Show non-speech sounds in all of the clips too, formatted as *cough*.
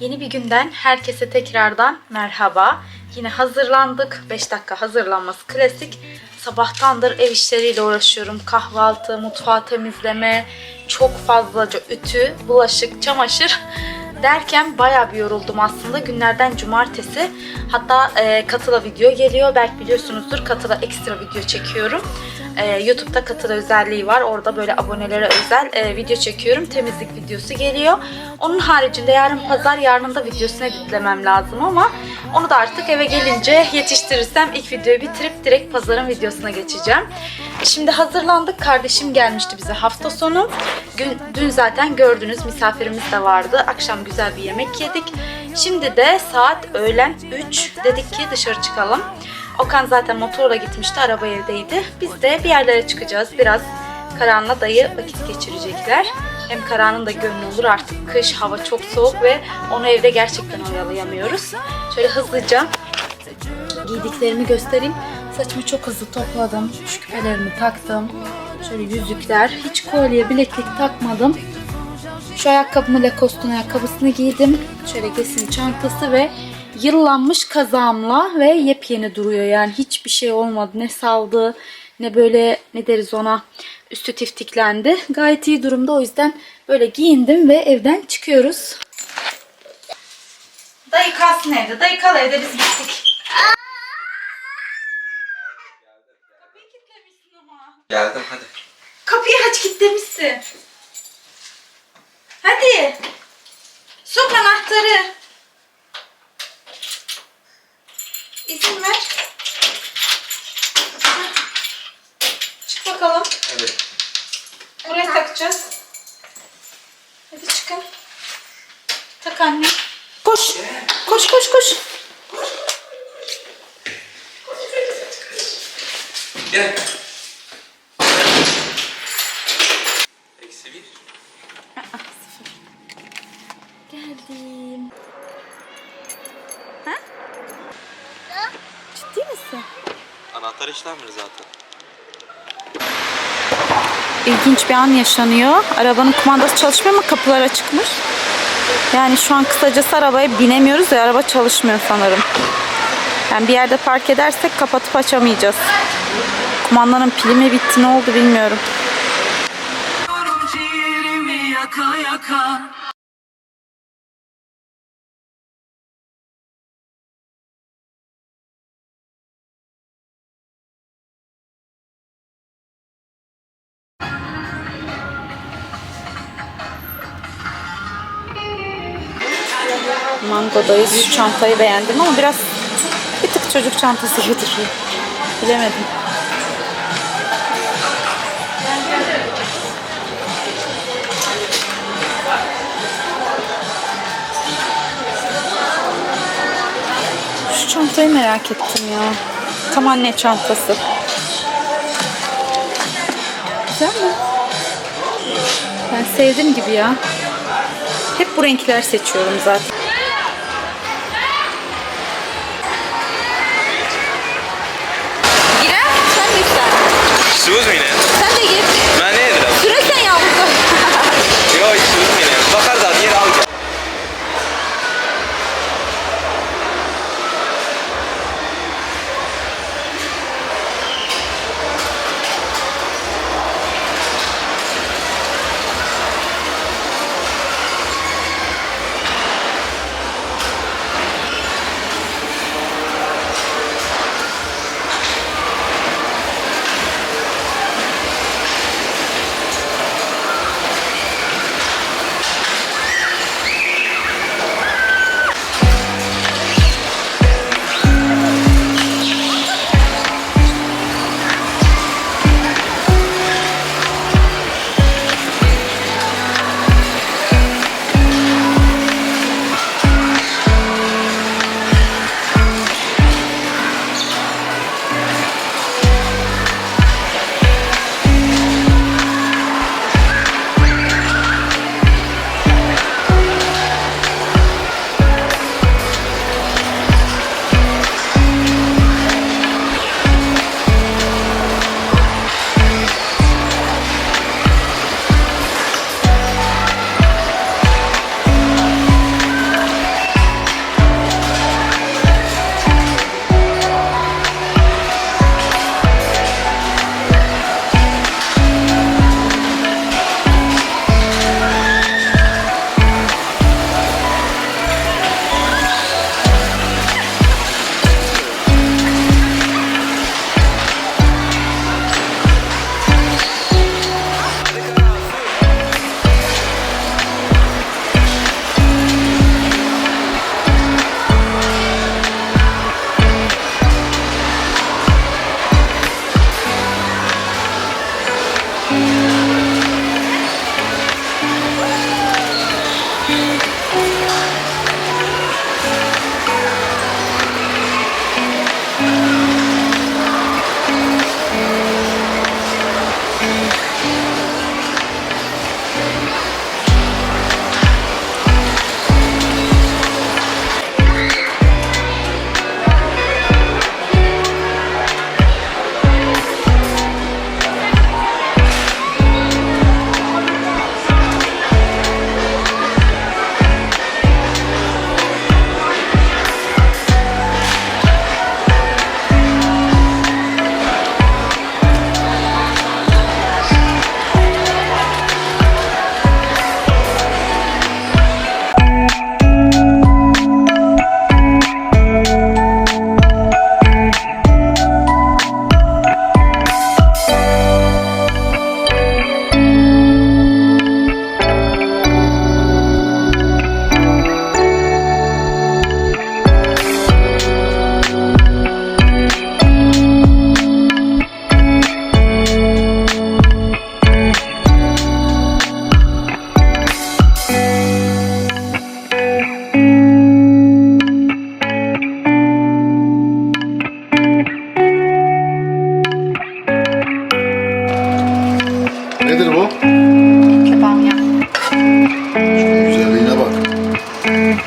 Yeni bir günden herkese tekrardan merhaba. Yine hazırlandık. 5 dakika hazırlanması klasik. Sabahtandır ev işleriyle uğraşıyorum. Kahvaltı, mutfağı temizleme, çok fazlaca ütü, bulaşık, çamaşır *laughs* derken bayağı bir yoruldum aslında. Günlerden cumartesi. Hatta e, Katıla video geliyor. Belki biliyorsunuzdur Katıla ekstra video çekiyorum. E, YouTube'da Katıla özelliği var. Orada böyle abonelere özel e, video çekiyorum. Temizlik videosu geliyor. Onun haricinde yarın pazar yarının da videosunu editlemem lazım ama onu da artık eve gelince yetiştirirsem ilk videoyu bitirip direkt pazarın videosuna geçeceğim. Şimdi hazırlandık. Kardeşim gelmişti bize hafta sonu. Gün, dün zaten gördünüz misafirimiz de vardı. Akşam güzel bir yemek yedik. Şimdi de saat öğlen 3 dedik ki dışarı çıkalım. Okan zaten motorla gitmişti. Araba evdeydi. Biz de bir yerlere çıkacağız. Biraz Karan'la dayı vakit geçirecekler. Hem Karan'ın da gönlü olur artık kış, hava çok soğuk ve onu evde gerçekten oyalayamıyoruz. Şöyle hızlıca giydiklerimi göstereyim. Saçımı çok hızlı topladım. Şu küpelerimi taktım. Şöyle yüzükler. Hiç kolye, bileklik takmadım. Şu ayakkabımı Lacoste'un ayakkabısını giydim. Şöyle kesin çantası ve yıllanmış kazağımla ve yepyeni duruyor. Yani hiçbir şey olmadı. Ne saldı ne böyle ne deriz ona üstü tiftiklendi. Gayet iyi durumda. O yüzden böyle giyindim ve evden çıkıyoruz. Dayı kalsın evde. Dayı kal evde biz gittik. Kapıyı kilitlemişsin ama. Geldim hadi. Kapıyı aç kilitlemişsin. Hadi. Sok anahtarı. İzin ver. Çık bakalım. Hadi. Buraya takacağız. Hadi çıkın. Tak anne. Koş. Koş koş koş. Gel. Eksi bir. Geldim. Ha? Ciddi misin? İşlemir zaten. İlginç bir an yaşanıyor. Arabanın kumandası çalışmıyor ama kapılar açıkmış. Yani şu an kısacası arabaya binemiyoruz ve araba çalışmıyor sanırım. Yani bir yerde park edersek kapatıp açamayacağız. Kumandanın pili mi bitti ne oldu bilmiyorum. Mangodayız. Şu çantayı beğendim ama biraz bir tık çocuk çantası gibi. Bilemedim. Şu çantayı merak ettim ya. Tam anne çantası. Güzel mi? Ben sevdim gibi ya. Hep bu renkler seçiyorum zaten. Nedir bu? Kebanya. Şunun güzelliğine bak.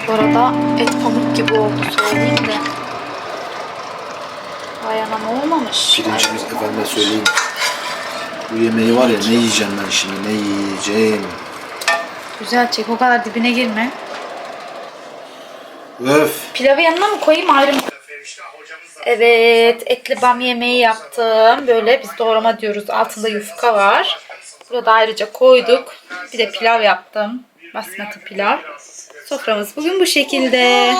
Bu arada et pamuk gibi oldu söyleyeyim de. Vay anam olmamış. Pirincimiz efendime söyleyeyim. Bu yemeği var ya ne yiyeceğim ben şimdi ne yiyeceğim. Güzel çek o kadar dibine girme. Öf. Pilavı yanına mı koyayım ayrı mı? Evet etli bam yemeği yaptım. Böyle biz doğrama diyoruz. Altında yufka var. Burada ayrıca koyduk. Bir de pilav yaptım. Basmati pilav. Soframız bugün bu şekilde.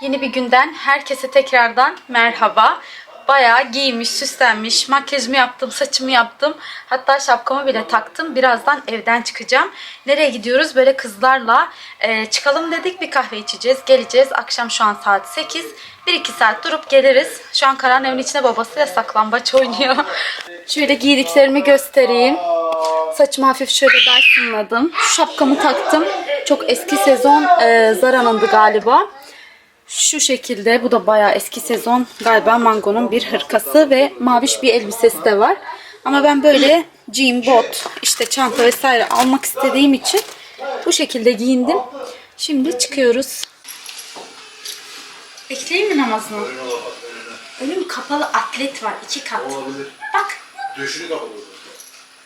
Yeni bir günden herkese tekrardan merhaba. Bayağı giymiş, süslenmiş, makyajımı yaptım, saçımı yaptım. Hatta şapkamı bile taktım. Birazdan evden çıkacağım. Nereye gidiyoruz? Böyle kızlarla e, çıkalım dedik. Bir kahve içeceğiz, geleceğiz. Akşam şu an saat 8. 1-2 saat durup geliriz. Şu an Karan evin içinde babasıyla saklambaç oynuyor. *laughs* Şöyle giydiklerimi göstereyim. Saçımı hafif şöyle Dyson'ladım. Şapkamı taktım. Çok eski sezon e, Zara'nındı galiba. Şu şekilde bu da bayağı eski sezon galiba Mango'nun bir hırkası ve maviş bir elbisesi de var. Ama ben böyle jean, bot, işte çanta vesaire almak istediğim için bu şekilde giyindim. Şimdi çıkıyoruz. Bekleyeyim mi namazını? Önüm kapalı atlet var iki kat. Bak Döşünü kapalı.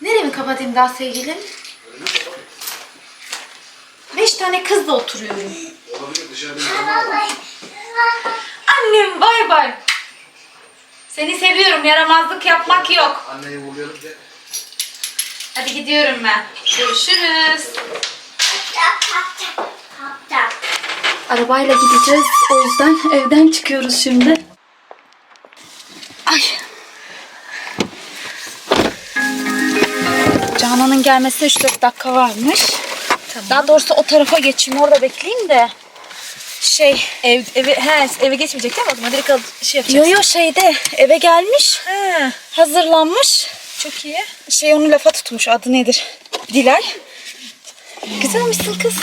nereye mi kapatayım daha sevgilim? Beş tane kızla oturuyorum. Annem bay bay. Seni seviyorum. Yaramazlık yapmak yok. Anneyi vuruyorum. Hadi gidiyorum ben. Görüşürüz. Arabayla gideceğiz. O yüzden evden çıkıyoruz şimdi. Ay. Canan'ın gelmesine 3-4 dakika varmış. Daha doğrusu o tarafa geçeyim. Orada bekleyeyim de. Şey, Ev, eve, he, eve geçmeyecek değil mi? O zaman direkt alıp şey yo yapacaksın. yo şeyde eve gelmiş. He, Hazırlanmış. çok iyi. Şey onu lafa tutmuş. Adı nedir? Dilay. Güzel misin kız?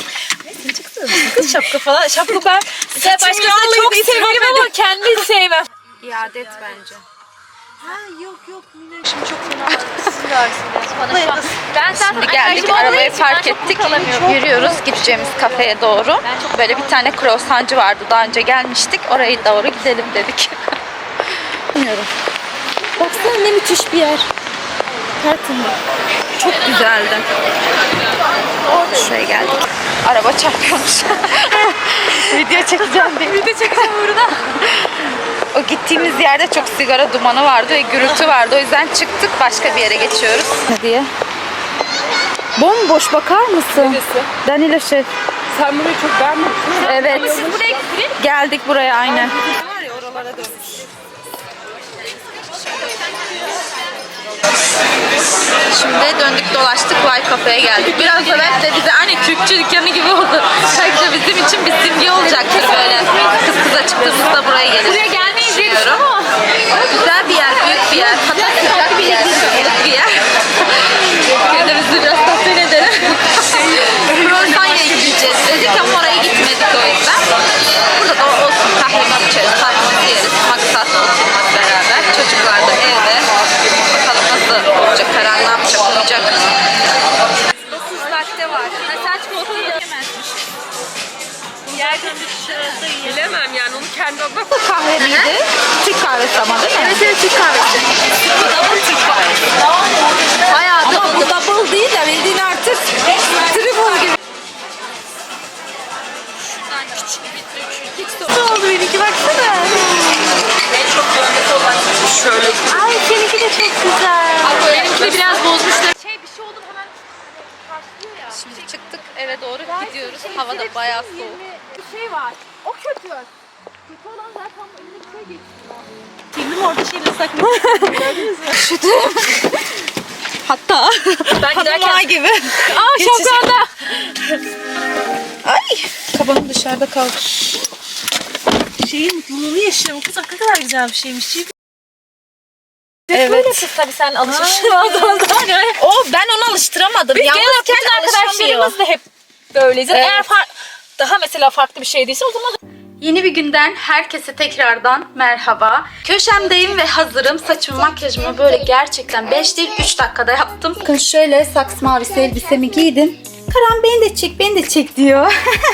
Neyse çıktı. Kız şapka falan. Şapka ben sen başkasına çok severim ama kendi sevmem. İade et bence. Ha yok yok Mine. Şimdi çok fena. *laughs* Sizin versiniz. Bana şu an. Ben zaten Şimdi geldik arabayı park ettik. Yürüyoruz gideceğimiz kafeye doğru. Böyle bir tane croissancı vardı. Daha önce gelmiştik. Oraya doğru gidelim dedik. *laughs* Bilmiyorum. Baksana ne müthiş bir yer. Tertemiz. Çok güzeldi. Şuraya geldik. Araba çarpıyormuş. *laughs* Video çekeceğim diye. Video çekeceğim burada. O gittiğimiz yerde çok sigara dumanı vardı ve gürültü vardı. O yüzden çıktık başka bir yere geçiyoruz. Ne diye? Bomboş bakar mısın? Neresi? Danilo Şef. Sen burayı çok beğenmemişsin. Evet. Siz buraya gidin. Geldik buraya aynen. Var ya oralara dönmüş. Şimdi döndük dolaştık Vay Kafe'ye geldik. Biraz da belki de bize hani Türkçe dükkanı gibi oldu. Belki de bizim için bir simge olacaktır böyle. Kız kıza çıktığımızda buraya geliriz. Buraya gelmeyiz diye düşünüyorum. Güzel bir yer, büyük bir yer. Hatta sıcak bir yer, soğuk bir yer. Bizi biraz tatmin edelim. Croissant'ya gideceğiz dedik ama oraya gitmedik o yüzden. Burada da olsun kahvemizi içeriz, yani onu kendi adına Kahve miydi? Türk kahvesi ama değil mi? Evet evet Türk kahvesi. Double Türk kahvesi. Bayağı Ama double. bu double değil de bildiğin artık triple gibi. Ne oldu benimki baksana. En çok beğendiğim olan şöyle. Ay seninki de çok güzel. Benimki de biraz bozmuşlar. Şey bir şey oldu hemen karşılıyor ya. Şimdi çıktık eve doğru gidiyoruz. Hava da bayağı soğuk. Bir şey var. O kötü. Kötü olan zaten bu önündeki şey geçiyor. Filmin orada şeyle saklı. Gördünüz mü? Hatta Ben giderken... gibi. Aa şapkanda. Ay kabanım dışarıda kaldı. Şeyin mutluluğunu yaşıyorum. Kız ne kadar güzel bir şeymiş. Şey... Evet. Böyle kız tabii sen alışmışsın adamdan. O ben onu alıştıramadım. Biz Yalnız genel kendi arkadaşlarımız da hep böyleyiz. Evet. Eğer far- daha mesela farklı bir şey değilse o zaman Yeni bir günden herkese tekrardan merhaba. Köşemdeyim ve hazırım. Saçımı makyajımı böyle gerçekten 5 değil 3 dakikada yaptım. Bakın şöyle saks mavisi elbisemi giydim. Karan beni de çek beni de çek diyor.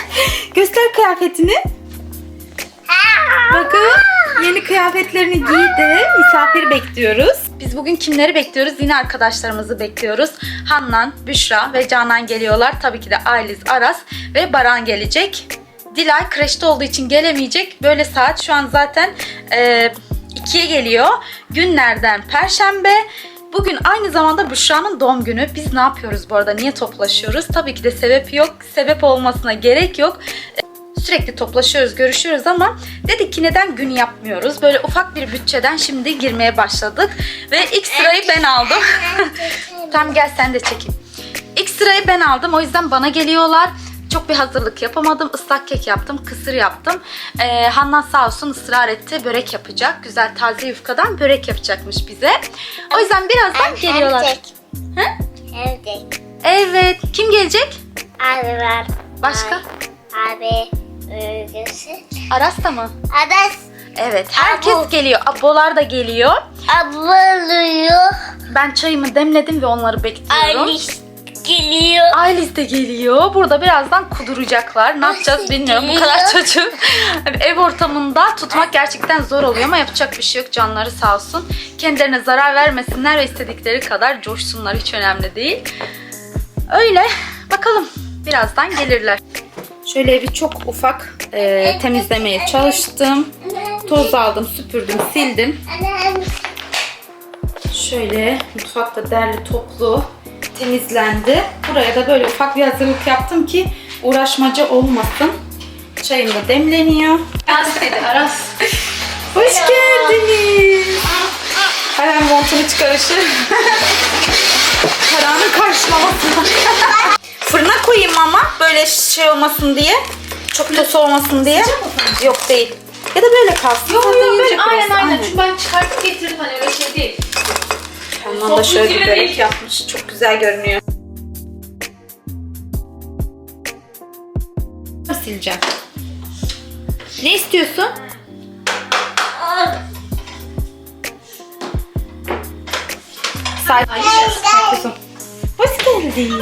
*laughs* Göster kıyafetini. Bakın yeni kıyafetlerini giydi. Misafir bekliyoruz. Biz bugün kimleri bekliyoruz? Yine arkadaşlarımızı bekliyoruz. Hannan, Büşra ve Canan geliyorlar. Tabii ki de Ayliz, Aras ve Baran gelecek. Dilay kreşte olduğu için gelemeyecek. Böyle saat şu an zaten e, 2'ye geliyor. Günlerden Perşembe. Bugün aynı zamanda Büşra'nın doğum günü. Biz ne yapıyoruz bu arada? Niye toplaşıyoruz? Tabii ki de sebep yok. Sebep olmasına gerek yok. Sürekli toplaşıyoruz, görüşüyoruz ama dedik ki neden gün yapmıyoruz? Böyle ufak bir bütçeden şimdi girmeye başladık. Ve ilk sırayı ben aldım. *laughs* Tamam gel sen de çekeyim. İlk sırayı ben aldım. O yüzden bana geliyorlar. Çok bir hazırlık yapamadım. Islak kek yaptım, kısır yaptım. Ee, Handan sağ olsun ısrar etti. Börek yapacak. Güzel taze yufkadan börek yapacakmış bize. O yüzden birazdan geliyorlar. Hı? Evde. Evet. Kim gelecek? Abi var. Başka? Abi örgüsü. Aras da mı? Adas Evet. Herkes Abo. geliyor. Abolar da geliyor. ablalıyor. Ben çayımı demledim ve onları bekliyorum. Alice geliyor. Ailes de geliyor. Burada birazdan kuduracaklar. Ne yapacağız bilmiyorum. Bu kadar çocuğu hani ev ortamında tutmak gerçekten zor oluyor ama yapacak bir şey yok. Canları sağ olsun. Kendilerine zarar vermesinler ve istedikleri kadar coşsunlar. Hiç önemli değil. Öyle. Bakalım. Birazdan gelirler. Şöyle evi çok ufak e, temizlemeye çalıştım. Toz aldım, süpürdüm, sildim. Şöyle mutfakta derli toplu temizlendi. Buraya da böyle ufak bir hazırlık yaptım ki uğraşmaca olmasın. Çayım da demleniyor. Aras dedi Aras. Hoş geldiniz. Hemen montunu çıkarışır. Karanın karşılamasına. Fırına koyayım ama böyle şey olmasın diye. Çok toz olmasın diye. Yok değil. Ya da böyle kalsın. Yok Zaten yok ben yiyecek aynen aynen. Çünkü ben çıkartıp getirdim hani öyle şey değil. Ondan da şöyle bir börek yapmış. Çok güzel görünüyor. Sileceğim. Ne istiyorsun? Say. Kızım. Hoş geldin.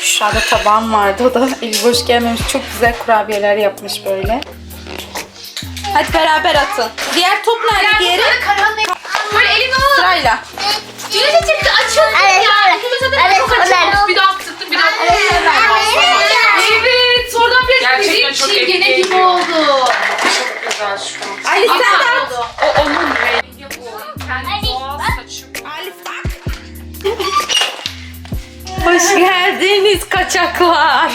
Şurada tabağım vardı. O da eli boş gelmemiş. Çok güzel kurabiyeler yapmış böyle. Hadi beraber atın. Diğer top nerede diğeri? Böyle elini al. Sırayla. Cüneyt'e çıktı açıldı Evet, ya. evet. İkimiz de Evet, çok açılmış. Bir daha attırdım bir daha attırdım. Evet. Sonradan bir çok çingene gibi oldu. Çok güzel şu. Ali sen de. O onun rengi bu. Kendi doğal saçı. Hoş geldiniz kaçaklar.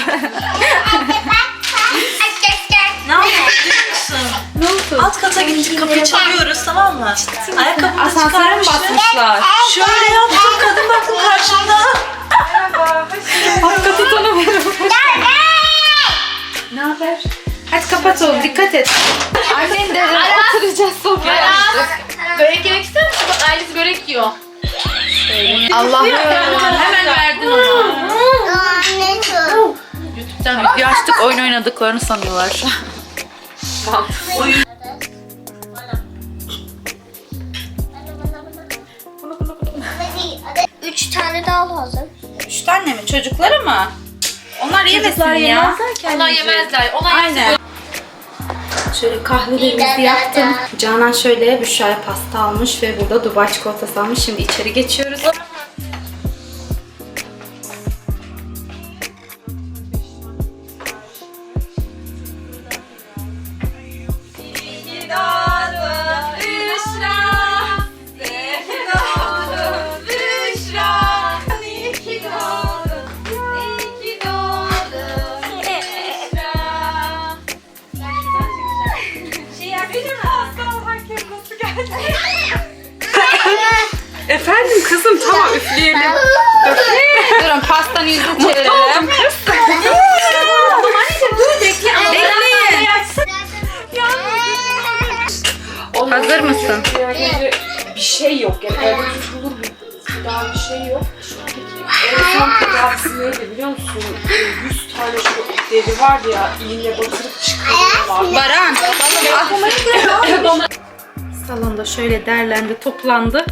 Mı? Ayakkabımı Asansöre mi basmışlar? Şöyle yaptım kadın baktım karşımda. Hakikaten tanımıyorum. ne haber? Hadi kapat oğlum dikkat et. Annen de oturacağız sofraya. Börek yemek ister misin? Bak ailesi börek yiyor. Allah'ım hemen verdin ona. YouTube'dan video açtık oyun oynadıklarını sanıyorlar. Üç tane daha lazım. Üç tane mi? Çocuklara mı? Onlar yemesin ya. Onlar yemezler. Onlar Aynen. Şöyle kahvelerimizi yaptım. Canan şöyle Büşra'ya pasta almış ve burada Dubai çikolatası almış. Şimdi içeri geçiyoruz. Efendim kızım tamam üfleyelim. Durun pastanın yüzünü çevirelim. Bekleyin. Hazır mısın? Bir şey yok yani evde tutulur mu? Daha bir şey yok. En son tedavisi neydi biliyor musun? Ee, 100 tane şu deri var ya iğne batırıp çıkarıyorlar. Baran. Salonda şöyle derlendi, toplandı.